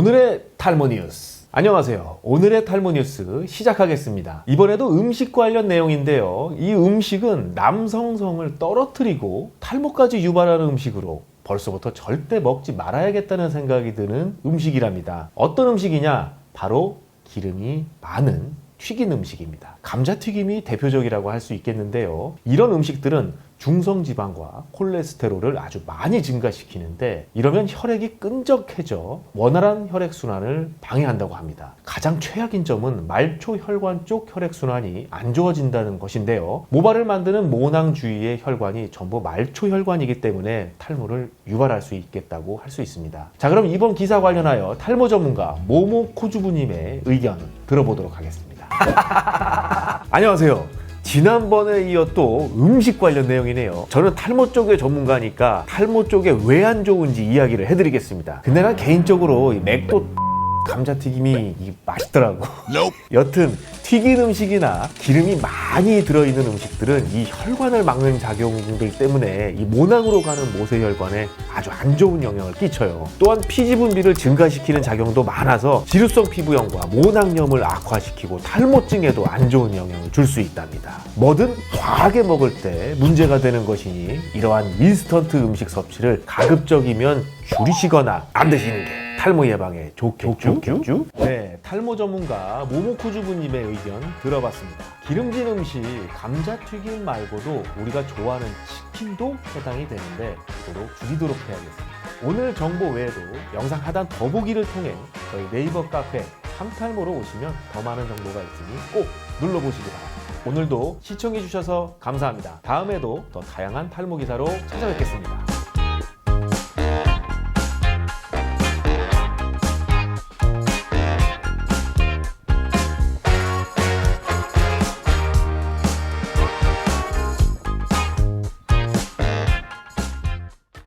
오늘의 탈모 뉴스. 안녕하세요. 오늘의 탈모 뉴스 시작하겠습니다. 이번에도 음식 관련 내용인데요. 이 음식은 남성성을 떨어뜨리고 탈모까지 유발하는 음식으로 벌써부터 절대 먹지 말아야겠다는 생각이 드는 음식이랍니다. 어떤 음식이냐? 바로 기름이 많은 튀긴 음식입니다. 감자튀김이 대표적이라고 할 수 있겠는데요. 이런 음식들은 중성지방과 콜레스테롤을 아주 많이 증가시키는데 이러면 혈액이 끈적해져 원활한 혈액순환을 방해한다고 합니다. 가장 최악인 점은 말초 혈관 쪽 혈액순환이 안 좋아진다는 것인데요. 모발을 만드는 모낭 주위의 혈관이 전부 말초 혈관이기 때문에 탈모를 유발할 수 있겠다고 할 수 있습니다. 자, 그럼 이번 기사 관련하여 탈모 전문가 모모 코주부님의 의견 들어보도록 하겠습니다. 안녕하세요. 지난번에 이어 또 음식 관련 내용이네요. 저는 탈모 쪽의 전문가니까 탈모 쪽에 왜 안 좋은지 이야기를 해드리겠습니다. 근데 난 개인적으로 이 맥도 감자튀김이 이 맛있더라고. 여튼 튀긴 음식이나 기름이 많이 들어있는 음식들은 이 혈관을 막는 작용들 때문에 이 모낭으로 가는 모세혈관에 아주 안 좋은 영향을 끼쳐요. 또한 피지 분비를 증가시키는 작용도 많아서 지루성 피부염과 모낭염을 악화시키고 탈모증에도 안 좋은 영향을 줄 수 있답니다. 뭐든 과하게 먹을 때 문제가 되는 것이니 이러한 인스턴트 음식 섭취를 가급적이면 줄이시거나 안 드시는 게 탈모 예방에 좋겠죠? 좋겠죠? 네, 탈모 전문가 모모쿠주부님의 의견 들어봤습니다. 기름진 음식, 감자튀김 말고도 우리가 좋아하는 치킨도 해당이 되는데 그도록 줄이도록 해야겠습니다. 오늘 정보 외에도 영상 하단 더보기를 통해 저희 네이버 카페 삼탈모로 오시면 더 많은 정보가 있으니 꼭 눌러보시기 바랍니다. 오늘도 시청해주셔서 감사합니다. 다음에도 더 다양한 탈모 기사로 찾아뵙겠습니다.